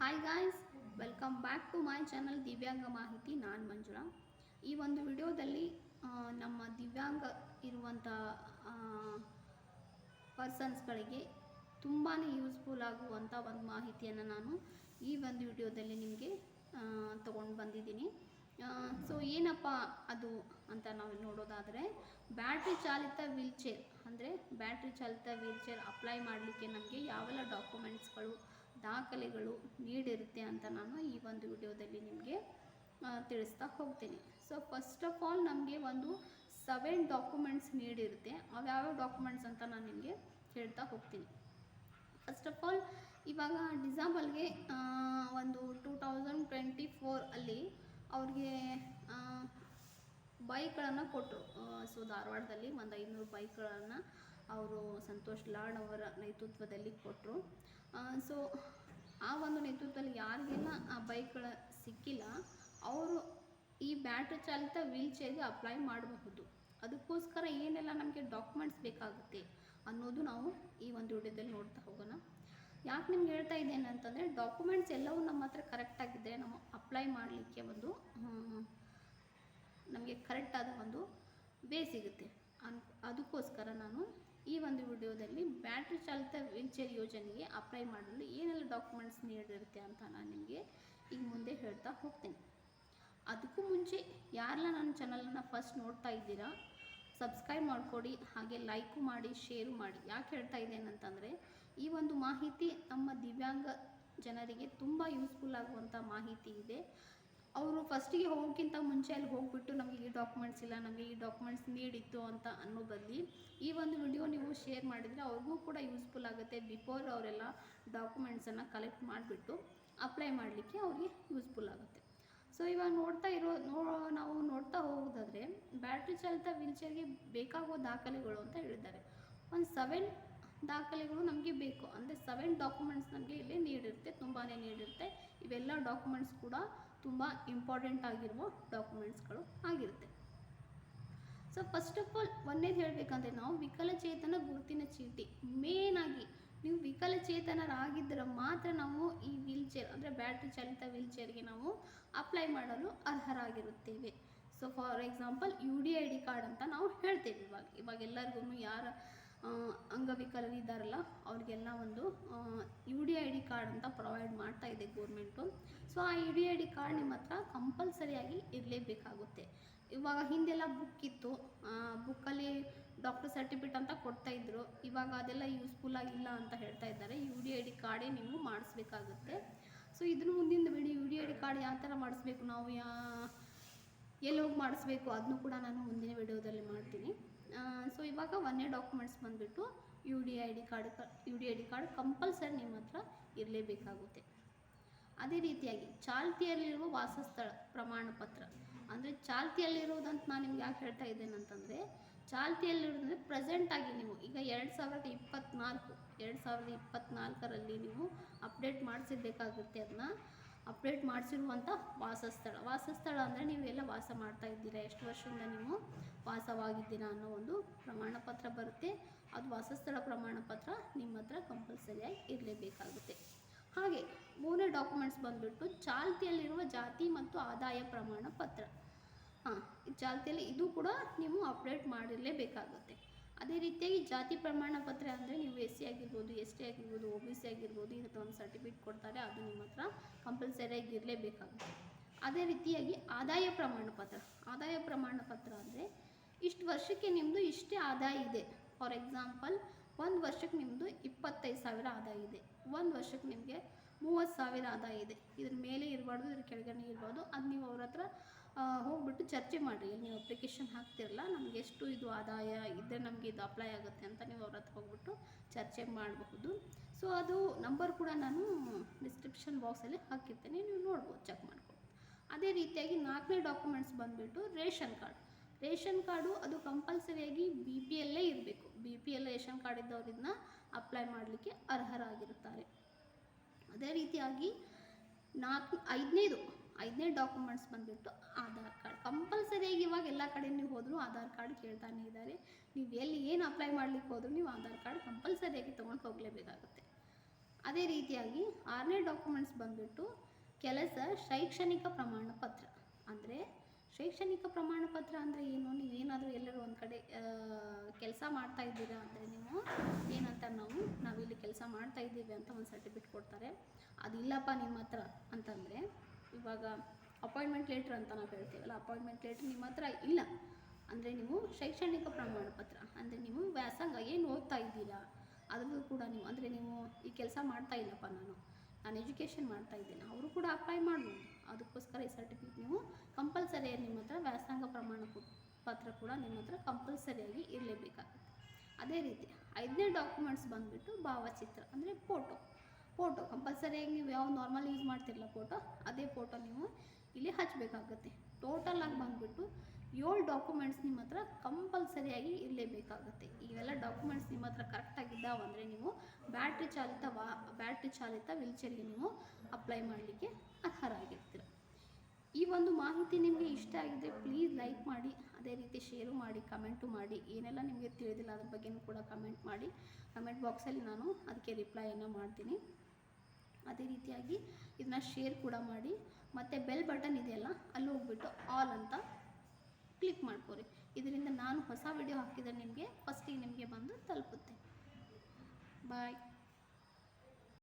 Hi guys welcome back to my channel ದಿವ್ಯಾಂಗ ಮಾಹಿತಿ ನಾನು ಮಂಜುಳಾ. ಈ ಒಂದು ವಿಡಿಯೋದಲ್ಲಿ ನಮ್ಮ ದಿವ್ಯಾಂಗ ಇರುವಂಥ ಪರ್ಸನ್ಸ್ಗಳಿಗೆ ತುಂಬಾ ಯೂಸ್ಫುಲ್ ಆಗುವಂಥ ಒಂದು ಮಾಹಿತಿಯನ್ನು ನಾನು ಈ ಒಂದು ವಿಡಿಯೋದಲ್ಲಿ ನಿಮಗೆ ತೊಗೊಂಡು ಬಂದಿದ್ದೀನಿ. ಸೊ ಏನಪ್ಪ ಅದು ಅಂತ ನಾವು ನೋಡೋದಾದರೆ ಬ್ಯಾಟ್ರಿ ಚಾಲಿತ ವೀಲ್ಚೇರ್ ಅಂದರೆ ಬ್ಯಾಟ್ರಿ ಚಾಲಿತ ವೀಲ್ಚೇರ್ ಅಪ್ಲೈ ಮಾಡಲಿಕ್ಕೆ ನಮಗೆ ಯಾವೆಲ್ಲ ಡಾಕ್ಯುಮೆಂಟ್ಸ್ಗಳು ದಾಖಲೆಗಳು ನೀಡಿರುತ್ತೆ ಅಂತ ನಾನು ಈ ಒಂದು ವಿಡಿಯೋದಲ್ಲಿ ನಿಮಗೆ ತಿಳಿಸ್ತಾ ಹೋಗ್ತೀನಿ. ಸೊ ಫಸ್ಟ್ ಆಫ್ ಆಲ್ ನಮಗೆ ಒಂದು ಸೆವೆನ್ ಡಾಕ್ಯುಮೆಂಟ್ಸ್ ನೀಡಿರುತ್ತೆ. ಅವ್ಯಾವ ಡಾಕ್ಯುಮೆಂಟ್ಸ್ ಅಂತ ನಾನು ನಿಮಗೆ ಹೇಳ್ತಾ ಹೋಗ್ತೀನಿ. ಫಸ್ಟ್ ಆಫ್ ಆಲ್ ಇವಾಗ ಡಿಸಾಂಬಲ್ಗೆ ಒಂದು ಟೂ ತೌಸಂಡ್ ಟ್ವೆಂಟಿ ಫೋರ್ ಅಲ್ಲಿ ಅವ್ರಿಗೆ ಬೈಕ್ಗಳನ್ನು ಕೊಟ್ಟರು ಸೊ ಧಾರವಾಡದಲ್ಲಿ ಒಂದು ಐನೂರು ಬೈಕ್ಗಳನ್ನು ಅವರು ಸಂತೋಷ್ ಲಾಡ್ ಅವರ ನೇತೃತ್ವದಲ್ಲಿ ಕೊಟ್ಟರು ಸೊ ಆ ಒಂದು ನೇತೃತ್ವದಲ್ಲಿ ಯಾರಿಗೆಲ್ಲ ಆ ಬೈಕ್ಗಳ ಸಿಕ್ಕಿಲ್ಲ, ಅವರು ಈ ಬ್ಯಾಟ್ರಿ ಚಾಲಿತ ವೀಲ್ ಚೇರ್ಗೆ ಅಪ್ಲೈ ಮಾಡಬಹುದು. ಅದಕ್ಕೋಸ್ಕರ ಏನೆಲ್ಲ ನಮಗೆ ಡಾಕ್ಯುಮೆಂಟ್ಸ್ ಬೇಕಾಗುತ್ತೆ ಅನ್ನೋದು ನಾವು ಈ ಒಂದು ವಿಡಿಯೋದಲ್ಲಿ ನೋಡ್ತಾ ಹೋಗೋಣ. ಯಾಕೆ ನಿಮ್ಗೆ ಹೇಳ್ತಾ ಇದ್ದೇನೆ ಅಂತಂದರೆ ಡಾಕ್ಯುಮೆಂಟ್ಸ್ ಎಲ್ಲವೂ ನಮ್ಮ ಹತ್ರ ಕರೆಕ್ಟಾಗಿದ್ದರೆ ನಾವು ಅಪ್ಲೈ ಮಾಡಲಿಕ್ಕೆ ಒಂದು ನಮಗೆ ಕರೆಕ್ಟಾದ ಒಂದು ವೇ ಸಿಗುತ್ತೆ. ಅನ್, ಅದಕ್ಕೋಸ್ಕರ ನಾನು ಈ ಒಂದು ವಿಡಿಯೋದಲ್ಲಿ ಬ್ಯಾಟ್ರಿ ಚಾಲಿತ ವೀಲ್ಚೇರ್ ಯೋಜನೆಗೆ ಅಪ್ಲೈ ಮಾಡಲು ಏನೆಲ್ಲ ಡಾಕ್ಯುಮೆಂಟ್ಸ್ ನೀಡಿರುತ್ತೆ ಅಂತ ನಾನು ನಿಮಗೆ ಈಗ ಮುಂದೆ ಹೇಳ್ತಾ ಹೋಗ್ತೀನಿ. ಅದಕ್ಕೂ ಮುಂಚೆ ಯಾರೆಲ್ಲ ನನ್ನ ಚಾನಲನ್ನು ಫಸ್ಟ್ ನೋಡ್ತಾ ಇದ್ದೀರಾ ಸಬ್ಸ್ಕ್ರೈಬ್ ಮಾಡಿಕೊಡಿ, ಹಾಗೆ ಲೈಕು ಮಾಡಿ ಶೇರು ಮಾಡಿ. ಯಾಕೆ ಹೇಳ್ತಾ ಇದ್ದೇನೆ ಈ ಒಂದು ಮಾಹಿತಿ ನಮ್ಮ ದಿವ್ಯಾಂಗ ಜನರಿಗೆ ತುಂಬ ಯೂಸ್ಫುಲ್ ಆಗುವಂಥ ಮಾಹಿತಿ ಇದೆ. ಅವರು ಫಸ್ಟಿಗೆ ಹೋಗೋಕ್ಕಿಂತ ಮುಂಚೆ ಅಲ್ಲಿ ಹೋಗ್ಬಿಟ್ಟು ನಮಗೆ ಈ ಡಾಕ್ಯುಮೆಂಟ್ಸ್ ಇಲ್ಲ ನಮಗೆ ಈ ಡಾಕ್ಯುಮೆಂಟ್ಸ್ ನೀಡಿತ್ತು ಅಂತ ಅನ್ನೋ ಬದಲಿ ಈ ಒಂದು ವಿಡಿಯೋ ನೀವು ಶೇರ್ ಮಾಡಿದರೆ ಅವ್ರಿಗೂ ಕೂಡ ಯೂಸ್ಫುಲ್ ಆಗುತ್ತೆ ಬಿಫೋರ್ ಅವರೆಲ್ಲ ಡಾಕ್ಯುಮೆಂಟ್ಸನ್ನು ಕಲೆಕ್ಟ್ ಮಾಡಿಬಿಟ್ಟು ಅಪ್ಲೈ ಮಾಡಲಿಕ್ಕೆ ಅವ್ರಿಗೆ ಯೂಸ್ಫುಲ್ ಆಗುತ್ತೆ. ಸೊ ಇವಾಗ ನೋಡ್ತಾ ಇರೋ, ನೋ, ನಾವು ನೋಡ್ತಾ ಹೋಗೋದಾದರೆ ಬ್ಯಾಟ್ರಿ ಚಾಲಿತ ವೀಲ್ಚೇರ್ಗೆ ಬೇಕಾಗುವ ದಾಖಲೆಗಳು ಅಂತ ಹೇಳಿದ್ದಾರೆ. ಒಂದು ಸೆವೆನ್ ದಾಖಲೆಗಳು ನಮಗೆ ಬೇಕು. ಅಂದರೆ ಸೆವೆನ್ ಡಾಕ್ಯುಮೆಂಟ್ಸ್ ನಮಗೆ ಇಲ್ಲಿ ನೀಡಿರುತ್ತೆ ತುಂಬಾ ನೀಡಿರುತ್ತೆ. ಇವೆಲ್ಲ ಡಾಕ್ಯುಮೆಂಟ್ಸ್ ಕೂಡ ತುಂಬ ಇಂಪಾರ್ಟೆಂಟ್ ಆಗಿರುವ ಡಾಕ್ಯುಮೆಂಟ್ಸ್ಗಳು ಆಗಿರುತ್ತೆ. ಸೊ ಫಸ್ಟ್ ಆಫ್ ಆಲ್ ಒಂದೇದು ಹೇಳಬೇಕಂದ್ರೆ ನಾವು ವಿಕಲಚೇತನ ಗುರುತಿನ ಚೀಟಿ. ಮೇನಾಗಿ ನೀವು ವಿಕಲಚೇತನರಾಗಿದ್ದರೆ ಮಾತ್ರ ನಾವು ಈ ವೀಲ್ ಚೇರ್ ಅಂದರೆ ಬ್ಯಾಟ್ರಿ ಚಾಲಿತ ವೀಲ್ ಚೇರ್ಗೆ ನಾವು ಅಪ್ಲೈ ಮಾಡಲು ಅರ್ಹರಾಗಿರುತ್ತೇವೆ. So for example U D I D card ಅಂತ ನಾವು ಹೇಳ್ತೇವೆ ಇವಾಗ. ಇವಾಗ ಎಲ್ಲರಿಗೂ ಯಾರ ಆ, ಅಂಗವಿಕಲರಿದ್ದಾರಲ್ಲ ಅವ್ರಿಗೆಲ್ಲ ಒಂದು U D I D card ಅಂತ ಪ್ರೊವೈಡ್ ಮಾಡ್ತಾ ಇದೆ ಗೋರ್ಮೆಂಟು ಸೊ ಆ U D I D card ನಿಮ್ಮ ಹತ್ರ ಕಂಪಲ್ಸರಿಯಾಗಿ ಇರಲೇಬೇಕಾಗುತ್ತೆ. ಇವಾಗ ಹಿಂದೆಲ್ಲ ಬುಕ್ ಇತ್ತು. ಬುಕ್ಕಲ್ಲಿ ಡಾಕ್ಟರ್ ಸರ್ಟಿಫಿಕೇಟ್ ಅಂತ ಕೊಡ್ತಾ ಇದ್ರು. ಇವಾಗ ಅದೆಲ್ಲ ಯೂಸ್ಫುಲ್ ಆಗಿಲ್ಲ ಅಂತ ಹೇಳ್ತಾ ಇದ್ದಾರೆ. ಯು ಡಿ ಐ ಡಿ ಕಾರ್ಡೇ ನೀವು ಮಾಡಿಸ್ಬೇಕಾಗುತ್ತೆ. ಸೊ ಇದನ್ನು ಮುಂದಿನ ಬಿಡಿ U D I D card ಯಾವ ಥರ ಮಾಡಿಸ್ಬೇಕು? ನಾವು ಯಾ ಎಲ್ಲಿ ಹೋಗಿ ಮಾಡಿಸ್ಬೇಕು? ಅದನ್ನು ಕೂಡ ನಾನು ಮುಂದಿನ ವಿಡಿಯೋದಲ್ಲಿ ಮಾಡ್ತೀನಿ. ಸೊ ಇವಾಗ ಒಂದೇ ಡಾಕ್ಯುಮೆಂಟ್ಸ್ ಬಂದುಬಿಟ್ಟು U D I D card U D I D card compulsory ನಿಮ್ಮ ಹತ್ರ ಇರಲೇಬೇಕಾಗುತ್ತೆ. ಅದೇ ರೀತಿಯಾಗಿ ಚಾಲ್ತಿಯಲ್ಲಿರುವ ವಾಸಸ್ಥಳ ಪ್ರಮಾಣ ಪತ್ರ. ಅಂದರೆ ಚಾಲ್ತಿಯಲ್ಲಿರುವುದಂತ ನಾನು ನಿಮ್ಗೆ ಯಾಕೆ ಹೇಳ್ತಾ ಇದ್ದೇನೆ ಅಂತಂದರೆ ಚಾಲ್ತಿಯಲ್ಲಿರೋದಂದರೆ ಪ್ರೆಸೆಂಟಾಗಿ ನೀವು ಈಗ ಎರಡು ಸಾವಿರದ ಇಪ್ಪತ್ತ್ನಾಲ್ಕು ಎರಡು ಸಾವಿರದ ಇಪ್ಪತ್ತ್ನಾಲ್ಕರಲ್ಲಿ ನೀವು ಅಪ್ಡೇಟ್ ಮಾಡಿಸಿರ್ಬೇಕಾಗುತ್ತೆ ಅದನ್ನ. ಅಪ್ಡೇಟ್ ಮಾಡಿಸಿರುವಂಥ ವಾಸಸ್ಥಳ. ವಾಸಸ್ಥಳ ಅಂದರೆ ನೀವು ಎಲ್ಲ ವಾಸ ಮಾಡ್ತಾ ಇದ್ದೀರಾ? ಎಷ್ಟು ವರ್ಷದಿಂದ ನೀವು ವಾಸವಾಗಿದ್ದೀರಾ ಅನ್ನೋ ಒಂದು ಪ್ರಮಾಣ ಪತ್ರ ಬರುತ್ತೆ. ಅದು ವಾಸಸ್ಥಳ ಪ್ರಮಾಣ ಪತ್ರ ನಿಮ್ಮ ಹತ್ರ ಕಂಪಲ್ಸರಿಯಾಗಿ ಇರಲೇಬೇಕಾಗುತ್ತೆ. ಹಾಗೆ ಮೂರನೇ ಡಾಕ್ಯುಮೆಂಟ್ಸ್ ಬಂದುಬಿಟ್ಟು ಚಾಲ್ತಿಯಲ್ಲಿರುವ ಜಾತಿ ಮತ್ತು ಆದಾಯ ಪ್ರಮಾಣ ಪತ್ರ. ಹಾಂ ಚಾಲ್ತಿಯಲ್ಲಿ ಇದು ಕೂಡ ನೀವು ಅಪ್ಡೇಟ್ ಮಾಡಿರಲೇಬೇಕಾಗುತ್ತೆ. ಅದೇ ರೀತಿಯಾಗಿ ಜಾತಿ ಪ್ರಮಾಣ ಪತ್ರ ಅಂದರೆ ನೀವು ಎಸ್ ಸಿ ಆಗಿರ್ಬೋದು, ಎಸ್ ಟಿ ಆಗಿರ್ಬೋದು, ಒ ಬಿ ಸಿ ಆಗಿರ್ಬೋದು ಇಂಥ ಒಂದು ಸರ್ಟಿಫಿಕೇಟ್ ಕೊಡ್ತಾರೆ, ಅದು ನಿಮ್ಮ ಹತ್ರ ಕಂಪಲ್ಸರಿಯಾಗಿ ಇರಲೇಬೇಕಾಗುತ್ತೆ. ಅದೇ ರೀತಿಯಾಗಿ ಆದಾಯ ಪ್ರಮಾಣ ಪತ್ರ. ಆದಾಯ ಪ್ರಮಾಣ ಪತ್ರ ಅಂದರೆ ಇಷ್ಟು ವರ್ಷಕ್ಕೆ ನಿಮ್ಮದು ಇಷ್ಟೇ ಆದಾಯ ಇದೆ. ಫಾರ್ ಎಕ್ಸಾಂಪಲ್ ಒಂದು ವರ್ಷಕ್ಕೆ ನಿಮ್ಮದು ಇಪ್ಪತ್ತೈದು ಸಾವಿರ ಆದಾಯ ಇದೆ. ಒಂದು ವರ್ಷಕ್ಕೆ ನಿಮಗೆ ಮೂವತ್ತು ಸಾವಿರ ಆದಾಯ ಇದೆ. ಇದ್ರ ಮೇಲೆ ಇರಬಾರ್ದು, ಇದ್ರ ಕೆಳಗಡೆ ಇರಬಾರ್ದು. ಅದು ನೀವು ಅವ್ರ ಹತ್ರ ಹೋಗ್ಬಿಟ್ಟು ಚರ್ಚೆ ಮಾಡಿರಿ. ನೀವು ಅಪ್ಲಿಕೇಶನ್ ಹಾಕ್ತಿರಲ್ಲ, ನಮಗೆ ಎಷ್ಟು ಇದು ಆದಾಯ ಇದ್ದರೆ ನಮಗೆ ಇದು ಅಪ್ಲೈ ಆಗುತ್ತೆ ಅಂತ ನೀವು ಅವ್ರ ಹತ್ರ ಹೋಗ್ಬಿಟ್ಟು ಚರ್ಚೆ ಮಾಡಬಹುದು. ಸೊ ಅದು ನಂಬರ್ ಕೂಡ ನಾನು ಡಿಸ್ಕ್ರಿಪ್ಷನ್ ಬಾಕ್ಸಲ್ಲಿ ಹಾಕಿರ್ತೇನೆ. ನೀವು ನೋಡ್ಬೋದು ಚೆಕ್ ಮಾಡ್ಕೊಂಡು. ಅದೇ ರೀತಿಯಾಗಿ ನಾಲ್ಕನೇ ಡಾಕ್ಯುಮೆಂಟ್ಸ್ ಬಂದುಬಿಟ್ಟು ರೇಷನ್ ಕಾರ್ಡ್. ರೇಷನ್ ಕಾರ್ಡು ಅದು ಕಂಪಲ್ಸರಿಯಾಗಿ ಬಿ ಪಿ ಎಲ್ಲೇ ಇರಬೇಕು. B P L ration card ಇದ್ದವ್ರು ಇದನ್ನ ಅಪ್ಲೈ ಮಾಡಲಿಕ್ಕೆ ಅರ್ಹರಾಗಿರುತ್ತಾರೆ. ಅದೇ ರೀತಿಯಾಗಿ ನಾಲ್ಕು, ಐದನೇದು ಐದನೇ ಡಾಕ್ಯುಮೆಂಟ್ಸ್ ಬಂದುಬಿಟ್ಟು ಆಧಾರ್ ಕಾರ್ಡ್ ಕಂಪಲ್ಸರಿಯಾಗಿ ಇವಾಗ ಎಲ್ಲ ಕಡೆ ನೀವು ಹೋದರೂ ಆಧಾರ್ ಕಾರ್ಡ್ ಕೇಳ್ತಾನೆ ಇದ್ದಾರೆ. ನೀವು ಎಲ್ಲಿ ಏನು ಅಪ್ಲೈ ಮಾಡ್ಲಿಕ್ಕೆ ಹೋದರೂ ನೀವು ಆಧಾರ್ ಕಾರ್ಡ್ ಕಂಪಲ್ಸರಿಯಾಗಿ ತೊಗೊಂಡು ಹೋಗಲೇಬೇಕಾಗುತ್ತೆ. ಅದೇ ರೀತಿಯಾಗಿ ಆರನೇ ಡಾಕ್ಯುಮೆಂಟ್ಸ್ ಬಂದುಬಿಟ್ಟು ಕೆಲಸ ಶೈಕ್ಷಣಿಕ ಪ್ರಮಾಣ ಪತ್ರ ಅಂದರೆ ಶೈಕ್ಷಣಿಕ ಪ್ರಮಾಣ ಪತ್ರ ಅಂದರೆ ಏನು? ನೀವೇನಾದರೂ ಎಲ್ಲರೂ ಒಂದು ಕಡೆ ಕೆಲಸ ಮಾಡ್ತಾ ಇದ್ದೀರಾ ಅಂದರೆ ನೀವು ಏನಂತ ನಾವು, ನಾವಿಲ್ಲಿ ಕೆಲಸ ಮಾಡ್ತಾ ಇದ್ದೀವಿ ಅಂತ ಒಂದು ಸರ್ಟಿಫಿಕೇಟ್ ಕೊಡ್ತಾರೆ. ಅದಿಲ್ಲಪ್ಪ ನಿಮ್ಮ ಹತ್ರ ಅಂತಂದರೆ ಇವಾಗ ಅಪಾಯಿಂಟ್ಮೆಂಟ್ ಲೆಟ್ರ್ ಅಂತ ನಾವು ಹೇಳ್ತೀವಲ್ಲ, ಅಪಾಯಿಂಟ್ಮೆಂಟ್ ಲೆಟ್ರ್ ನಿಮ್ಮ ಹತ್ರ ಇಲ್ಲ. ಅಂದರೆ ನೀವು ಶೈಕ್ಷಣಿಕ ಪ್ರಮಾಣ ಪತ್ರ ಅಂದರೆ ನೀವು ವ್ಯಾಸಂಗ ಏನು ಓದ್ತಾ ಇದ್ದೀರಾ ಅದ್ರದ್ದು ಕೂಡ ನೀವು, ಅಂದರೆ ನೀವು ಈ ಕೆಲಸ ಮಾಡ್ತಾ ಇಲ್ಲಪ್ಪ ನಾನು. ನಾನು ಎಜುಕೇಷನ್ ಮಾಡ್ತಾ ಇದ್ದೇನೆ, ಅವರು ಕೂಡ ಅಪ್ಲೈ ಮಾಡ್ಬೋದು. ಅದಕ್ಕೋಸ್ಕರ ಈ ಸರ್ಟಿಫಿಕೇಟ್ ನೀವು ಕಂಪಲ್ಸರಿಯಾಗಿ ನಿಮ್ಮ ಹತ್ರ ವ್ಯಾಸಂಗ ಪ್ರಮಾಣ ಪತ್ರ ಕೂಡ ನಿಮ್ಮ ಹತ್ರ ಕಂಪಲ್ಸರಿಯಾಗಿ ಇರಲೇಬೇಕಾಗುತ್ತೆ. ಅದೇ ರೀತಿ ಐದನೇ ಡಾಕ್ಯುಮೆಂಟ್ಸ್ ಬಂದುಬಿಟ್ಟು ಭಾವಚಿತ್ರ, ಅಂದರೆ ಫೋಟೋ ಫೋಟೋ ಕಂಪಲ್ಸರಿಯಾಗಿ ನೀವು ಯಾವ ನಾರ್ಮಲ್ ಯೂಸ್ ಮಾಡ್ತಿರಲ್ಲ ಫೋಟೋ ಅದೇ ಫೋಟೋ ನೀವು ಇಲ್ಲಿ ಹಚ್ಚಬೇಕಾಗುತ್ತೆ ಟೋಟಲ್ ಆಗಿ ಬಂದುಬಿಟ್ಟು ಏಳು ಡಾಕ್ಯುಮೆಂಟ್ಸ್ ನಿಮ್ಮ ಹತ್ರ ಕಂಪಲ್ಸರಿಯಾಗಿ ಇರಲೇಬೇಕಾಗುತ್ತೆ ಇವೆಲ್ಲ ಡಾಕ್ಯುಮೆಂಟ್ಸ್ ನಿಮ್ಮ ಹತ್ರ ಕರೆಕ್ಟಾಗಿದ್ದಾವೆ ಅಂದರೆ ನೀವು ಬ್ಯಾಟ್ರಿ ಚಾಲಿತ ವಾ ಬ್ಯಾಟ್ರಿ ಚಾಲಿತ ವೀಲ್ಚೇರ್ಗೆ ನೀವು ಅಪ್ಲೈ ಮಾಡಲಿಕ್ಕೆ ಅರ್ಹರಾಗಿರ್ತೀರ ಈ ಒಂದು ಮಾಹಿತಿ ನಿಮಗೆ ಇಷ್ಟ ಆಗಿದ್ದರೆ ಪ್ಲೀಸ್ ಲೈಕ್ ಮಾಡಿ, ಅದೇ ರೀತಿ ಶೇರು ಮಾಡಿ ಕಮೆಂಟು ಮಾಡಿ. ಏನೆಲ್ಲ ನಿಮಗೆ ತಿಳಿದಿಲ್ಲ ಅದ್ರ ಬಗ್ಗೆನೂ ಕೂಡ ಕಮೆಂಟ್ ಮಾಡಿ. ಕಮೆಂಟ್ ಬಾಕ್ಸಲ್ಲಿ ನಾನು ಅದಕ್ಕೆ ರಿಪ್ಲೈಯನ್ನು ಮಾಡ್ತೀನಿ. ಅದೇ ರೀತಿಯಾಗಿ ಇದನ್ನ ಶೇರ್ ಕೂಡ ಮಾಡಿ, ಮತ್ತು ಬೆಲ್ ಬಟನ್ ಇದೆಯಲ್ಲ, ಅಲ್ಲಿ ಹೋಗ್ಬಿಟ್ಟು ಆಲ್ ಅಂತ ಕ್ಲಿಕ್ ಮಾಡ್ಕೊರಿ. ಇದರಿಂದ ನಾನು ಹೊಸ ವಿಡಿಯೋ ಹಾಕಿದರೆ ನಿಮಗೆ ಫಸ್ಟಿಗೆ ನಿಮಗೆ ಬಂದು ತಲುಪುತ್ತೆ. ಬಾಯ್